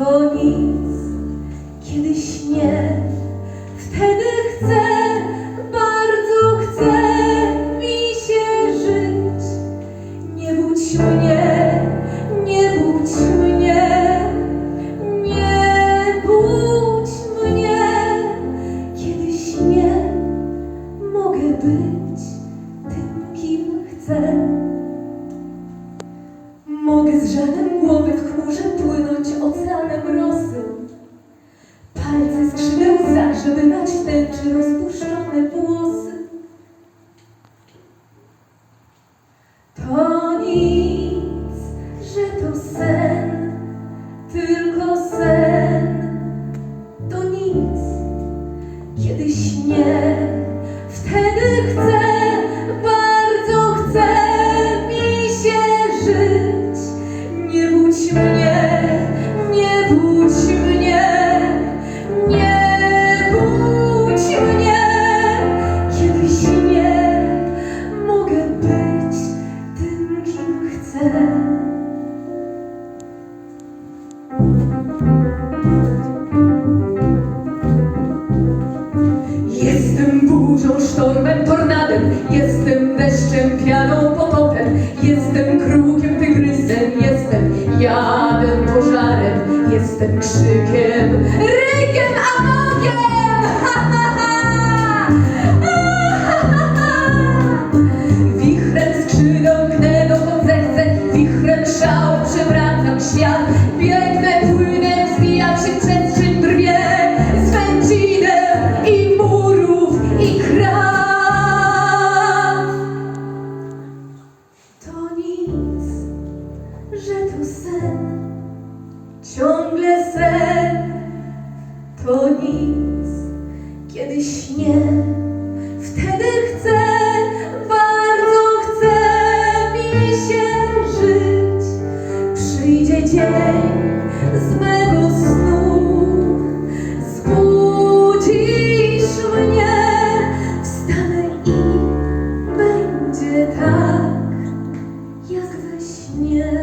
Go you. żeby dać w tęczy rozpuszczone włosy. Potopem Jestem krukiem, tygrysem Jestem jadem, pożarem. Jestem krzykiem, że tu sen, ciągle sen, to nic, kiedy śnię, wtedy chcę, bardzo chcę mi się żyć. Przyjdzie dzień, zmęczony. nie